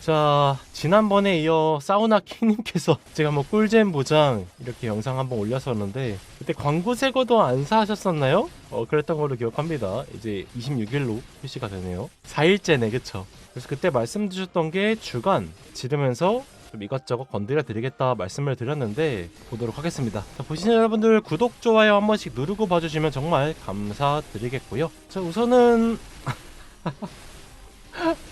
자, 지난번에 이어 사우나 킹님께서 제가 뭐 꿀잼 보장 이렇게 영상 한번 올렸었는데 그때 광고 제거도 안 사하셨었나요? 어, 그랬던 걸로 기억합니다. 이제 26일로 표시가 되네요. 4일째네, 그쵸? 그래서 그때 말씀 주셨던 게 주간 지르면서 좀 이것저것 건드려 드리겠다 말씀을 드렸는데 보도록 하겠습니다. 자, 보시는 여러분들 구독, 좋아요 한 번씩 누르고 봐주시면 정말 감사드리겠고요. 자, 우선은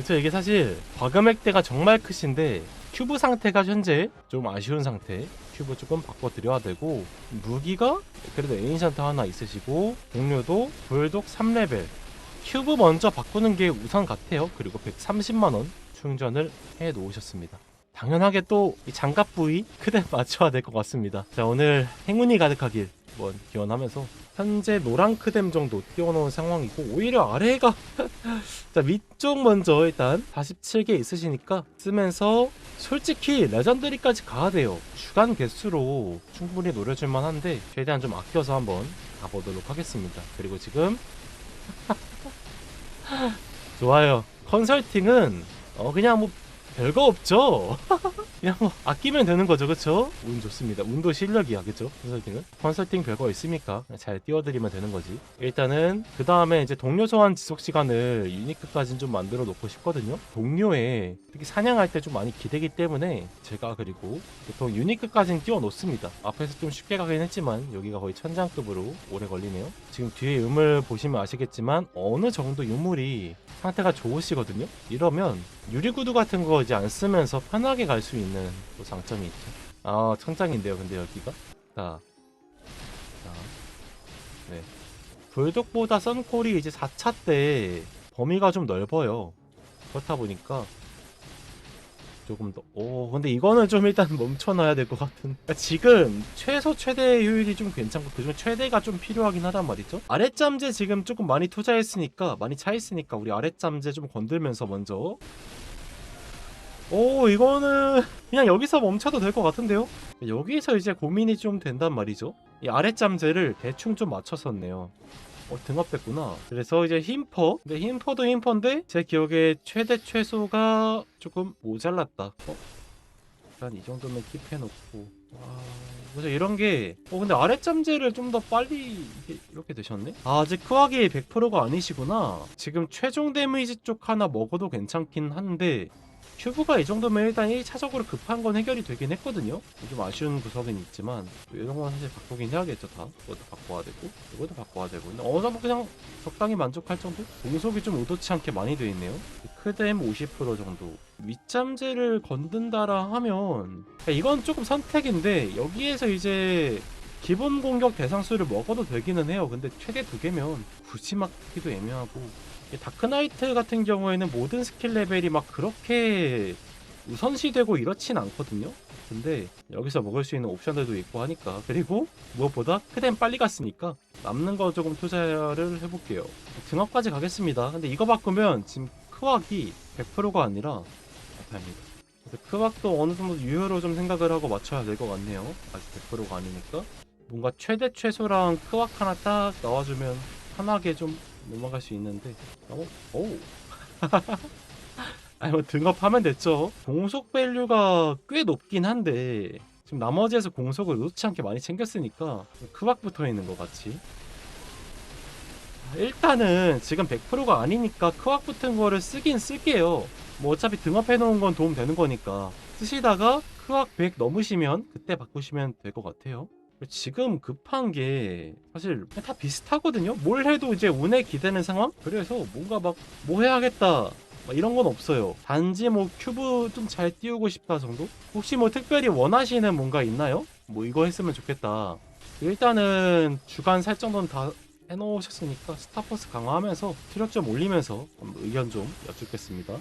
그쵸? 이게 사실 과금액대가 정말 크신데 큐브 상태가 현재 좀 아쉬운 상태. 큐브 조금 바꿔드려야 되고 무기가 그래도 에인션트 하나 있으시고 동료도 불독 3레벨. 큐브 먼저 바꾸는 게 우선 같아요. 그리고 130만원 충전을 해 놓으셨습니다 당연하게 또 이 장갑 부위 크게 맞춰야 될 것 같습니다. 자 오늘 행운이 가득하길 한번 기원하면서 현재 노랑 크뎀 정도 띄워놓은 상황이고 오히려 아래가 자 위쪽 먼저 일단 47개 있으시니까 쓰면서 솔직히 레전드리까지 가야 돼요. 주간 개수로 충분히 노려줄 만한데 최대한 좀 아껴서 한번 가보도록 하겠습니다. 그리고 지금 좋아요. 컨설팅은 어 그냥 뭐 별거 없죠 그냥 뭐 아끼면 되는 거죠. 그쵸? 운 좋습니다. 운도 실력이야. 그쵸? 컨설팅은? 컨설팅 별거 있습니까? 잘 띄워드리면 되는 거지. 일단은 그 다음에 이제 동료 소환 지속 시간을 유니크까지는 좀 만들어 놓고 싶거든요. 동료에 특히 사냥할 때 좀 많이 기대기 때문에 제가 그리고 보통 유니크까지는 띄워 놓습니다. 앞에서 좀 쉽게 가긴 했지만 여기가 거의 천장급으로 오래 걸리네요. 지금 뒤에 유물 보시면 아시겠지만 어느 정도 유물이 상태가 좋으시거든요. 이러면 유리구두 같은 거 이제 안 쓰면서 편하게 갈 수 있는 또 장점이 있죠 아 천장인데요 근데 여기가 자, 자, 네 불독보다 썬콜이 이제 4차 때 범위가 좀 넓어요 그렇다 보니까 조금 더, 오, 근데 이거는 좀 일단 멈춰놔야 될 것 같은. 그러니까 지금 최소 최대 효율이 좀 괜찮고 그중 최대가 좀 필요하긴 하단 말이죠. 아랫잠재 지금 조금 많이 투자했으니까, 많이 차있으니까 우리 아랫잠재 좀 건들면서 먼저. 오, 이거는 그냥 여기서 멈춰도 될 것 같은데요? 여기서 이제 고민이 좀 된단 말이죠. 이 아랫잠재를 대충 좀 맞췄었네요. 어, 등업 뺐구나. 그래서 이제 힘퍼. 근데 힘퍼도 힘퍼인데, 제 기억에 최대 최소가 조금 모자랐다. 어? 일단 이 정도면 킵해놓고. 와, 그래서 이런 게, 어, 근데 아랫잠재를 좀 더 빨리 이렇게 되셨네? 아, 아직 크하기 100%가 아니시구나. 지금 최종 데미지 쪽 하나 먹어도 괜찮긴 한데, 큐브가 이 정도면 일단 1차적으로 급한 건 해결이 되긴 했거든요. 좀 아쉬운 구석은 있지만 이런 건 사실 바꾸긴 해야겠죠 다. 이것도 바꿔야 되고 이것도 바꿔야 되고 근데 어느 정도 그냥 적당히 만족할 정도? 공속이 좀 의도치 않게 많이 돼 있네요. 크뎀 50% 정도. 윗잠재를 건든다라 하면 그러니까 이건 조금 선택인데 여기에서 이제 기본 공격 대상 수를 먹어도 되기는 해요. 근데 최대 두 개면 굳이 막기도 애매하고 이 다크나이트 같은 경우에는 모든 스킬 레벨이 막 그렇게 우선시되고 이렇진 않거든요. 근데 여기서 먹을 수 있는 옵션들도 있고 하니까 그리고 무엇보다 크뎀 빨리 갔으니까 남는 거 조금 투자를 해볼게요. 등업까지 가겠습니다. 근데 이거 바꾸면 지금 크왁이 100%가 아니라 다행이다. 그래서 크왁도 어느 정도 유효로 좀 생각을 하고 맞춰야 될 것 같네요. 아직 100%가 아니니까 뭔가 최대 최소랑 크왁 하나 딱 나와주면 편하게 좀 넘어갈 수 있는데. 어? 오. 아니 뭐 등업하면 됐죠. 공속 밸류가 꽤 높긴 한데 지금 나머지에서 공속을 놓지 않게 많이 챙겼으니까 크박 붙어 있는 것 같이 일단은 지금 100%가 아니니까 크왁 붙은 거를 쓰긴 쓸게요. 뭐 어차피 등업해 놓은 건 도움 되는 거니까 쓰시다가 크왁 100 넘으시면 그때 바꾸시면 될 것 같아요 지금 급한 게 사실 다 비슷하거든요. 뭘 해도 이제 운에 기대는 상황? 그래서 뭔가 막 뭐 해야겠다. 막 이런 건 없어요. 단지 뭐 큐브 좀 잘 띄우고 싶다 정도? 혹시 뭐 특별히 원하시는 뭔가 있나요? 뭐 이거 했으면 좋겠다. 일단은 주간 살 정도는 다 해놓으셨으니까 스타포스 강화하면서 체력 좀 올리면서 의견 좀 여쭙겠습니다.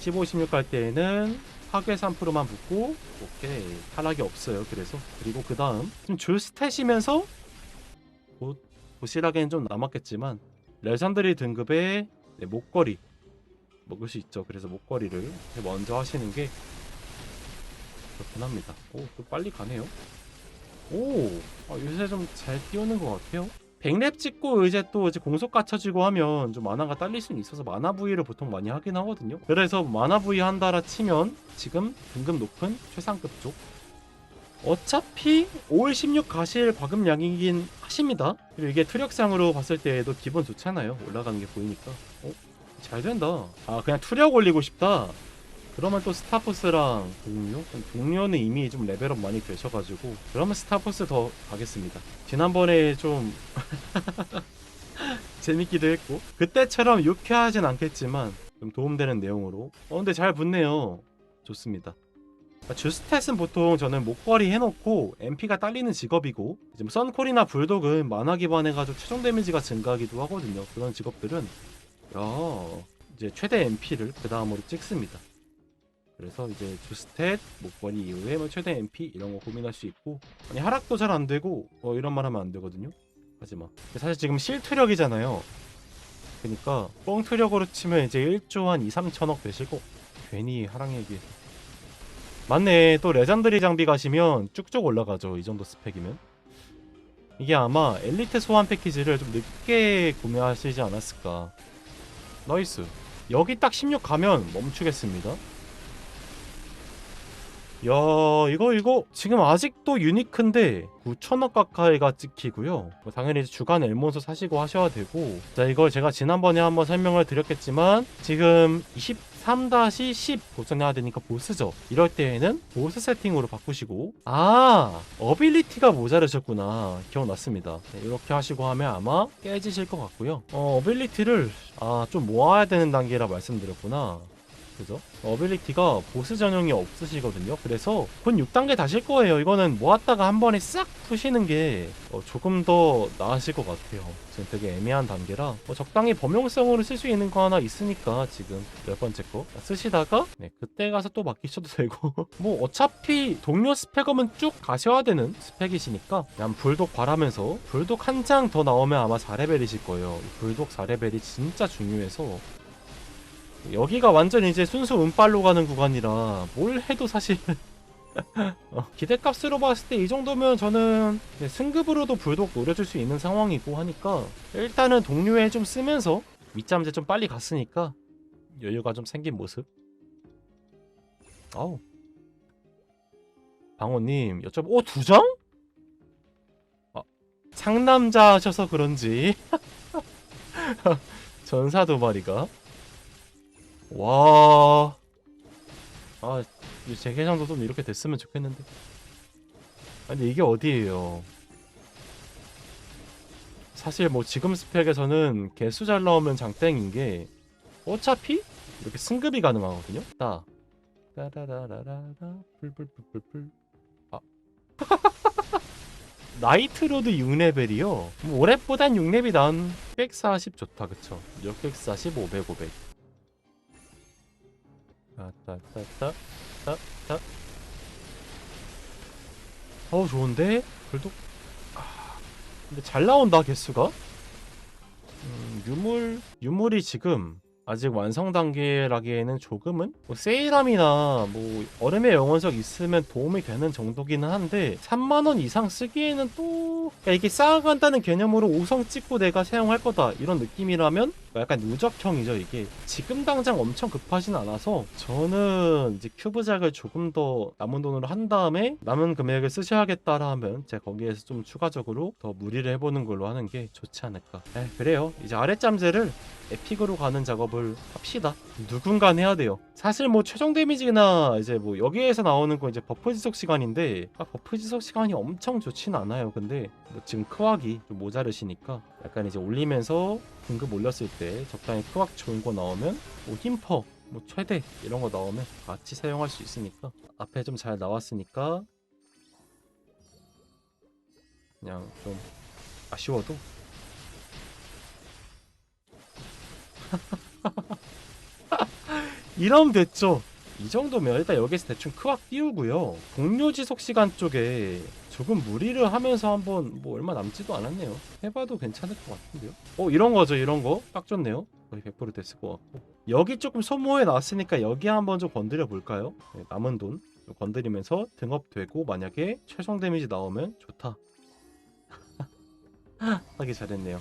15, 16 갈 때에는 파괴 3%만 붙고 오케이. 탈락이 없어요 그래서. 그리고 그 다음 좀줄 스탯이면서 곧 도시락에는 좀 남았겠지만 레전드리 등급의 네, 목걸이 먹을 수 있죠. 그래서 목걸이를 먼저 하시는 게 좋긴 합니다. 오또 빨리 가네요. 오! 아, 요새 좀잘 띄우는 것 같아요 100렙 찍고 이제 또 이제 공속 갖춰지고 하면 좀 만화가 딸릴 수는 있어서 만화 부위를 보통 많이 하긴 하거든요. 그래서 만화 부위 한다라 치면 지금 등급 높은 최상급 쪽. 어차피 5월 16 가실 과금량이긴 하십니다. 그리고 이게 투력상으로 봤을 때도 기분 좋잖아요. 올라가는 게 보이니까. 어? 잘 된다. 아 그냥 투력 올리고 싶다. 그러면 또 스타포스랑 동료? 동료는 이미 좀 레벨업 많이 되셔가지고 그러면 스타포스 더 가겠습니다. 지난번에 좀 재밌기도 했고 그때처럼 유쾌하진 않겠지만 좀 도움되는 내용으로 어 근데 잘 붙네요. 좋습니다. 그러니까 주스탯은 보통 저는 목걸이 해놓고 MP가 딸리는 직업이고 이제 뭐 선콜이나 불독은 만화 기반해가지고 최종 데미지가 증가하기도 하거든요. 그런 직업들은 야 이제 최대 MP를 그 다음으로 찍습니다. 그래서 이제 주스탯, 목걸이 이후에 뭐 최대 MP 이런 거 고민할 수 있고 아니 하락도 잘 안 되고 어 이런 말 하면 안 되거든요. 하지마. 사실 지금 실투력이잖아요. 그러니까 뻥투력으로 치면 이제 1조 한 2, 3천억 되실 거 괜히 하락 얘기해서 맞네. 또 레전드리 장비 가시면 쭉쭉 올라가죠. 이 정도 스펙이면. 이게 아마 엘리트 소환 패키지를 좀 늦게 구매하시지 않았을까. 나이스. 여기 딱 16 가면 멈추겠습니다 야 이거 이거 지금 아직도 유니크인데 9천억 가까이가 찍히고요. 뭐 당연히 주간 엘몬서 사시고 하셔야 되고. 자 이걸 제가 지난번에 한번 설명을 드렸겠지만 지금 23-10 도전해야 되니까 보스죠. 이럴 때에는 보스 세팅으로 바꾸시고. 아 어빌리티가 모자르셨구나. 기억났습니다. 네, 이렇게 하시고 하면 아마 깨지실 것 같고요. 어 어빌리티를 아 좀 모아야 되는 단계라 말씀드렸구나 그죠? 어빌리티가 보스 전용이 없으시거든요. 그래서 곧 6단계 다실 거예요. 이거는 모았다가 한 번에 싹 푸시는 게 어, 조금 더 나으실 것 같아요. 지금 되게 애매한 단계라 어, 적당히 범용성으로 쓸 수 있는 거 하나 있으니까 지금 열 번째 거 쓰시다가 네, 그때 가서 또 맡기셔도 되고 뭐 어차피 동료 스펙업은 쭉 가셔야 되는 스펙이시니까 그냥 불독 바라면서 불독 한 장 더 나오면 아마 4레벨이실 거예요. 이 불독 4레벨이 진짜 중요해서 여기가 완전 이제 순수 운빨로 가는 구간이라 뭘 해도 사실 어, 기대값으로 봤을 때 이 정도면 저는 네, 승급으로도 불독 노려줄 수 있는 상황이고 하니까 일단은 동료에 좀 쓰면서 밑잠재 좀 빨리 갔으니까 여유가 좀 생긴 모습. 아우. 방호님 여쭤보 오 두 장? 아, 상남자 하셔서 그런지. 전사 두 마리가 와. 아, 제 계정도 좀 이렇게 됐으면 좋겠는데. 아, 근데 이게 어디예요? 사실 뭐 지금 스펙에서는 개수 잘 나오면 장땡인 게 어차피 이렇게 승급이 가능하거든요. 따. 따라라라라 불불불불불. 아. 나이트로드 6레벨이요. 뭐 올해보단 6렙이 난140 좋다 그쵸? 640, 500, 500. 따따따따따따 어우 좋은데? 그래도 아, 근데 잘 나온다 개수가 음, 유물 유물이 지금 아직 완성 단계라기에는 조금은 뭐 세일함이나 뭐 얼음의 영혼석 있으면 도움이 되는 정도기는 한데 3만 원 이상 쓰기에는 또 그러니까 이게 쌓아간다는 개념으로 5성 찍고 내가 사용할 거다 이런 느낌이라면 약간 누적형이죠. 이게 지금 당장 엄청 급하진 않아서 저는 이제 큐브작을 조금 더 남은 돈으로 한 다음에 남은 금액을 쓰셔야겠다라 하면 제가 거기에서 좀 추가적으로 더 무리를 해보는 걸로 하는 게 좋지 않을까. 에 그래요. 이제 아랫잠재를 에픽으로 가는 작업을 합시다. 누군가 해야 돼요. 사실 뭐 최종 데미지나 이제 뭐 여기에서 나오는 거 이제 버프 지속 시간인데 아, 버프 지속 시간이 엄청 좋진 않아요. 근데 뭐 지금 크왁이 좀 모자르시니까 약간 이제 올리면서 등급 올렸을 때 적당히 크왁 좋은 거 나오면 뭐 힘퍼 뭐 최대 이런 거 나오면 같이 사용할 수 있으니까 앞에 좀 잘 나왔으니까 그냥 좀 아쉬워도. 이러면 됐죠. 이 정도면 일단 여기서 대충 크왁 띄우고요. 동료 지속 시간 쪽에 조금 무리를 하면서 한번 뭐 얼마 남지도 않았네요. 해봐도 괜찮을 것 같은데요? 어 이런 거죠 이런 거 딱 좋네요. 거의 100% 됐을 것 같고. 여기 조금 소모해 놨으니까 여기 한번 좀 건드려 볼까요? 네, 남은 돈좀 건드리면서 등업되고 만약에 최종 데미지 나오면 좋다. 하기 잘했네요.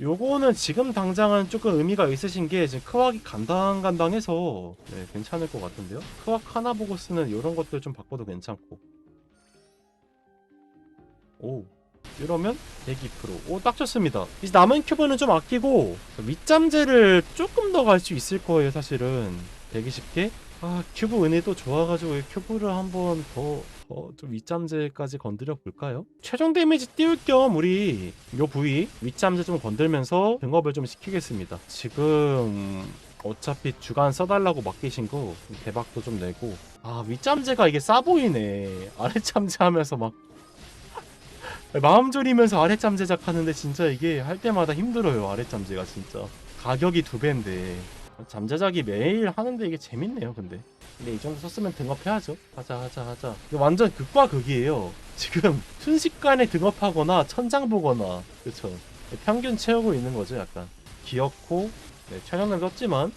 요거는 지금 당장은 조금 의미가 있으신 게 지금 크왁이 간당간당해서 네, 괜찮을 것 같은데요. 크왁 하나 보고 쓰는 이런 것들 좀 바꿔도 괜찮고. 오 이러면 102%. 오 딱 좋습니다. 이제 남은 큐브는 좀 아끼고 윗잠재를 조금 더 갈 수 있을 거예요 사실은 120개. 아 큐브 은혜도 좋아가지고 이 큐브를 한번 더 더좀 윗잠재까지 건드려 볼까요? 최종 데미지 띄울 겸 우리 요 부위 윗잠재 좀 건들면서 등업을 좀 시키겠습니다. 지금 어차피 주간 써달라고 맡기신 거 대박도 좀 내고 아 윗잠재가 이게 싸 보이네 아랫잠재 하면서 막 마음 졸이면서 아랫잠 제작하는데 진짜 이게 할 때마다 힘들어요 아랫잠재가 진짜. 가격이 두 배인데. 잠 제작이 매일 하는데 이게 재밌네요 근데. 근데 이 정도 썼으면 등업해야죠. 하자 하자 하자. 완전 극과 극이에요. 지금 순식간에 등업하거나 천장 보거나. 그쵸? 평균 채우고 있는 거죠 약간. 귀엽고 네, 최전을 썼지만.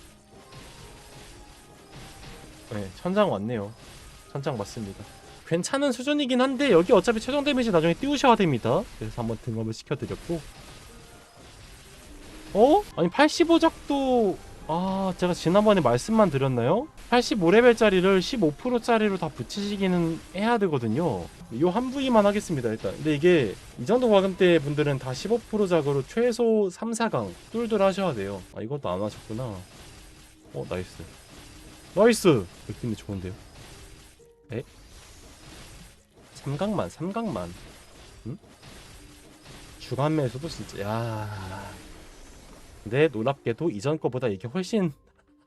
네 천장 왔네요. 천장 맞습니다 괜찮은 수준이긴 한데 여기 어차피 최종 데미지 나중에 띄우셔야 됩니다. 그래서 한번 등업을 시켜드렸고 어? 아니 85작도 아 제가 지난번에 말씀만 드렸나요? 85레벨짜리를 15%짜리로 다 붙이시기는 해야 되거든요. 요 한 부위만 하겠습니다 일단. 근데 이게 이 정도 과금대 분들은 다 15% 작으로 최소 3, 4강 뚫들 하셔야 돼요. 아 이것도 안 하셨구나. 어 나이스. 나이스! 느낌이 좋은데요? 에? 삼각만 삼각만. 응? 주간 매수도 진짜 야. 근데 놀랍게도 이전 거보다 이게 훨씬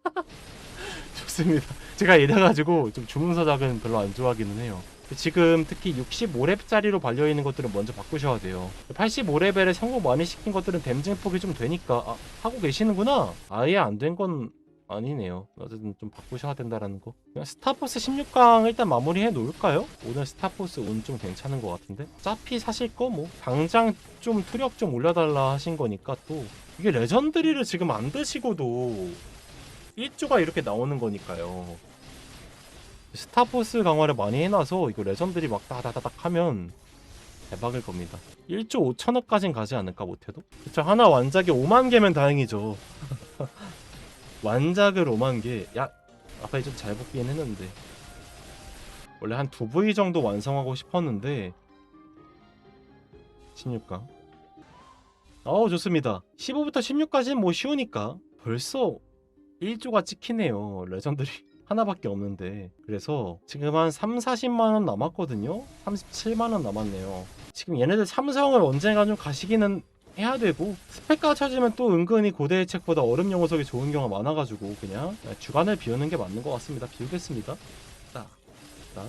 좋습니다. 제가 이래가지고 좀 주문서 작은 별로 안 좋아하기는 해요. 지금 특히 65렙짜리로 발려있는 것들은 먼저 바꾸셔야 돼요. 85레벨에 성공 많이 시킨 것들은 댐증 폭이 좀 되니까 아, 하고 계시는구나. 아예 안 된 건 아니네요. 어쨌든 좀 바꾸셔야 된다라는 거. 그냥 스타포스 16강 일단 마무리해 놓을까요? 오늘 스타포스 운 좀 괜찮은 것 같은데? 어차피 사실 거 뭐 당장 좀 투력 좀 올려달라 하신 거니까 또 이게 레전드리를 지금 안 드시고도 1조가 이렇게 나오는 거니까요. 스타포스 강화를 많이 해놔서 이거 레전드리 막 다다다닥 하면 대박일 겁니다. 1조 5천억까진 가지 않을까 못해도? 그쵸 하나 완작이 5만 개면 다행이죠 완작을 5만 개. 야, 아까 좀잘 붙긴 했는데. 원래 한 두 부위 정도 완성하고 싶었는데 16강. 어우 좋습니다. 15부터 16까지는 뭐 쉬우니까 벌써 1조가 찍히네요. 레전드리 하나밖에 없는데. 그래서 지금 한 3, 40만 원 남았거든요. 37만 원 남았네요. 지금 얘네들 삼성을 언젠가 좀 가시기는 해야 되고 스펙가 찾으면 또 은근히 고대의 책보다 얼음 영어석이 좋은 경우가 많아가지고 그냥 주간을 비우는 게 맞는 것 같습니다. 비우겠습니다. 딱, 딱.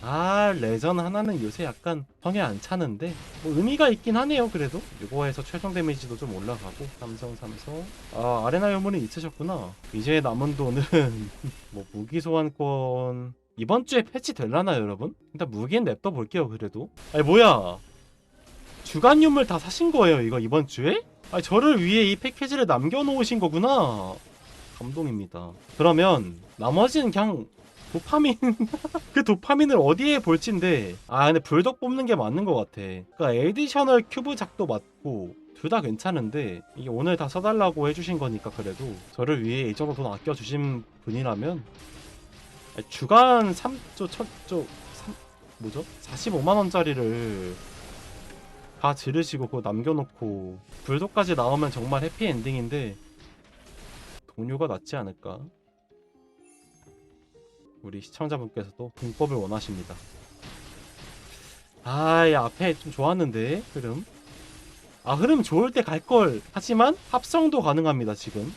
아 레전 하나는 요새 약간 성에 안 차는데 뭐 의미가 있긴 하네요 그래도 이거에서 최종 데미지도 좀 올라가고 삼성 삼성 아 아레나 유물이 있으셨구나 이제 남은 돈은 뭐 무기 소환권 이번 주에 패치 될라나 여러분? 일단 무기는 냅둬 볼게요 그래도 아니 뭐야 주간 유물 다 사신 거예요 이거 이번 주에? 아니 저를 위해 이 패키지를 남겨놓으신 거구나 감동입니다 그러면 나머지는 그냥 도파민 그 도파민을 어디에 볼지인데 아 근데 불독 뽑는 게 맞는 것 같아 그니까 에디셔널 큐브 작도 맞고 둘 다 괜찮은데 이게 오늘 다 써달라고 해주신 거니까 그래도 저를 위해 이 정도 돈 아껴주신 분이라면 주간 3조 첫조 3 뭐죠? 45만원짜리를 다 지르시고 그거 남겨놓고 불독까지 나오면 정말 해피엔딩인데 동료가 낫지 않을까? 우리 시청자분께서도 분법을 원하십니다. 아이 앞에 좀 좋았는데 흐름. 아 흐름 좋을 때 갈 걸. 하지만 합성도 가능합니다 지금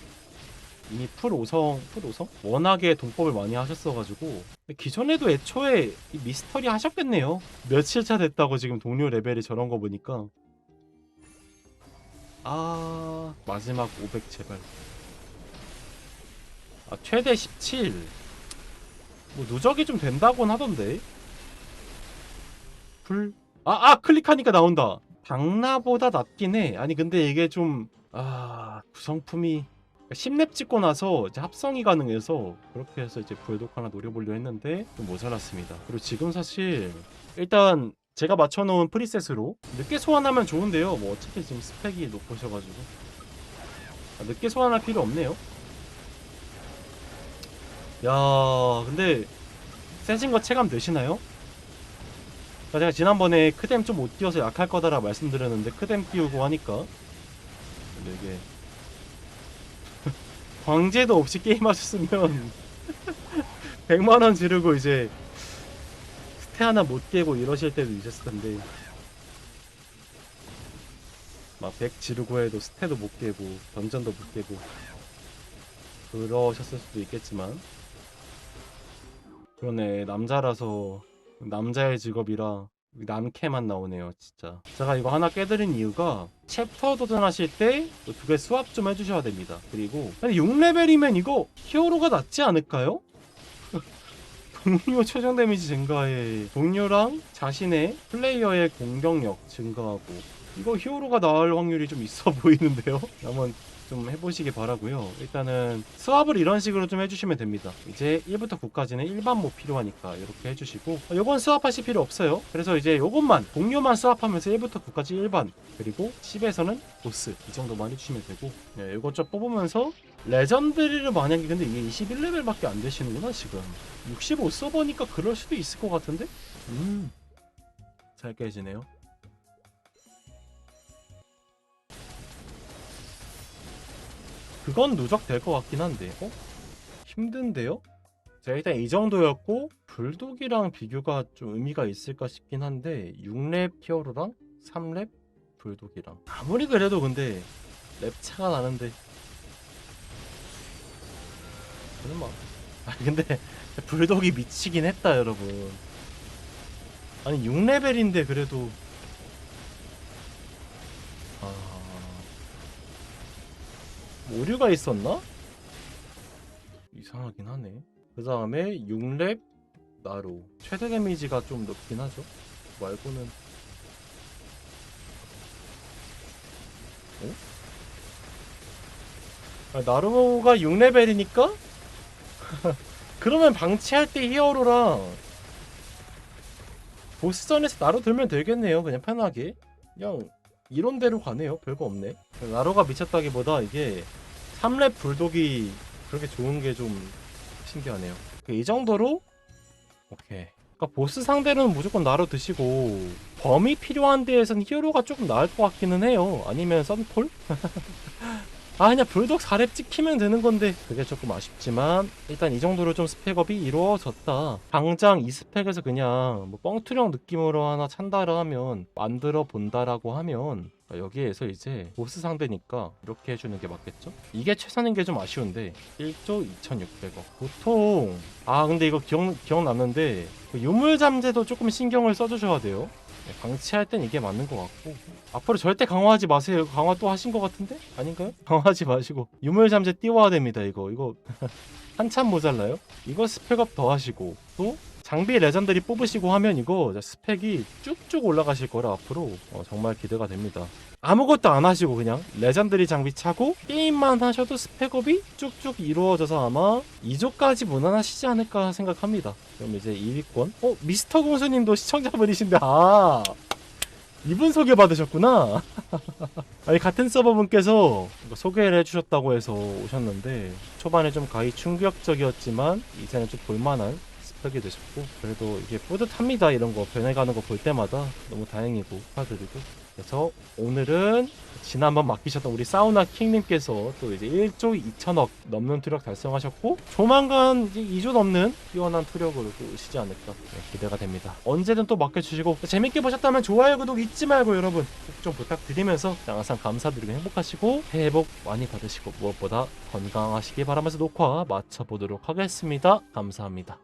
이미 풀 5성 풀 5성? 워낙에 동법을 많이 하셨어가지고. 기존에도 애초에 이 미스터리 하셨겠네요. 며칠 차 됐다고 지금 동료 레벨이 저런 거 보니까. 아 마지막 500 제발. 아 최대 17뭐 누적이 좀 된다곤 하던데. 풀? 아, 아 클릭하니까 나온다. 당나보다 낫긴 해. 아니 근데 이게 좀 아 구성품이 10렙 찍고 나서 이제 합성이 가능해서 그렇게 해서 이제 불독 하나 노려보려 했는데 좀 모자랐습니다. 그리고 지금 사실 일단 제가 맞춰놓은 프리셋으로 늦게 소환하면 좋은데요. 뭐 어차피 지금 스펙이 높으셔가지고 아, 늦게 소환할 필요 없네요. 야 근데 세진 거 체감 되시나요? 그러니까 제가 지난번에 크뎀 좀 못 띄워서 약할 거다라 말씀드렸는데 크뎀 띄우고 하니까 근데 이게 광제도 없이 게임 하셨으면 100만원 지르고 이제 스테 하나 못 깨고 이러실 때도 있었을 텐데. 막 100 지르고 해도 스테도 못 깨고 던전도 못 깨고 그러셨을 수도 있겠지만. 그러네 남자라서 남자의 직업이라 남캐만 나오네요 진짜. 제가 이거 하나 깨드린 이유가 챕터 도전하실 때 두 개 수합 좀 해주셔야 됩니다. 그리고 아니 6레벨이면 이거 히어로가 낫지 않을까요? 동료 최종 데미지 증가에 동료랑 자신의 플레이어의 공격력 증가하고 이거 히어로가 나을 확률이 좀 있어 보이는데요? 한번 좀 해보시기 바라고요. 일단은 수합을 이런 식으로 좀 해주시면 됩니다. 이제 1부터 9까지는 일반 모 필요하니까 이렇게 해주시고 어, 요건 수합하실 필요 없어요. 그래서 이제 요것만 동료만 수합하면서 1부터 9까지 일반 그리고 10에서는 보스 이 정도만 해주시면 되고 네, 이것 좀 뽑으면서 레전드리를 만약에 근데 이게 21레벨밖에 안 되시는구나 지금. 65 서버니까 그럴 수도 있을 것 같은데? 음잘 깨지네요 그건 누적될 것 같긴 한데 어? 힘든데요? 자 일단 이 정도였고 불독이랑 비교가 좀 의미가 있을까 싶긴 한데 6렙 히어로랑 3렙 불독이랑 아무리 그래도 근데 랩 차가 나는데 막 아니 근데 불독이 미치긴 했다 여러분 아니 6레벨인데 그래도 오류가 있었나? 이상하긴 하네. 그 다음에 6렙 나루. 최대 데미지가 좀 높긴 하죠. 말고는. 어? 아, 나루가 6레벨이니까? 그러면 방치할 때 히어로랑 보스전에서 나루 들면 되겠네요. 그냥 편하게. 그냥 이론대로 가네요. 별거 없네. 나루가 미쳤다기보다 이게 3렙 불독이 그렇게 좋은 게 좀 신기하네요. 이 정도로 오케이. 그러니까 보스 상대로는 무조건 나루 드시고 범위 필요한 데에선 히어로가 조금 나을 것 같기는 해요. 아니면 썬폴? 아 그냥 불독 4렙 찍히면 되는 건데. 그게 조금 아쉽지만 일단 이 정도로 좀 스펙업이 이루어졌다. 당장 이 스펙에서 그냥 뭐 뻥투령 느낌으로 하나 찬다라 하면 만들어 본다라고 하면 여기에서 이제 보스 상대니까 이렇게 해주는 게 맞겠죠? 이게 최선인 게 좀 아쉬운데 1조 2600억. 보통 아 근데 이거 기억, 기억났는데 그 유물 잠재도 조금 신경을 써주셔야 돼요. 네, 방치할 땐 이게 맞는 것 같고 앞으로 절대 강화하지 마세요. 강화 또 하신 것 같은데? 아닌가요? 강화하지 마시고 유물 잠재 띄워야 됩니다. 이거 이거 한참 모자라요. 이거 스펙업 더 하시고 또 장비 레전드리 뽑으시고 하면 이거 스펙이 쭉쭉 올라가실 거라 앞으로 어, 정말 기대가 됩니다. 아무것도 안 하시고 그냥 레전드리 장비 차고 게임만 하셔도 스펙업이 쭉쭉 이루어져서 아마 2조까지 무난하시지 않을까 생각합니다. 그럼 이제 2위권 어? 미스터 공수님도 시청자분이신데 아 이분 소개 받으셨구나. 아니 같은 서버분께서 소개를 해주셨다고 해서 오셨는데 초반에 좀 가히 충격적이었지만 이제는 좀 볼만한 스펙이 되셨고 그래도 이게 뿌듯합니다 이런 거 변해가는 거 볼 때마다 너무 다행이고 축하드리고 그래서 오늘은 지난번 맡기셨던 우리 사우나 킹님께서 또 이제 1조 2천억 넘는 투력 달성하셨고 조만간 이제 2조 넘는 뛰어난 투력으로 또 오시지 않을까 네, 기대가 됩니다. 언제든 또 맡겨주시고 재밌게 보셨다면 좋아요 구독 잊지 말고 여러분 꼭 좀 부탁드리면서 항상 감사드리고 행복하시고 새해 복 많이 받으시고 무엇보다 건강하시기 바라면서 녹화 마쳐보도록 하겠습니다. 감사합니다.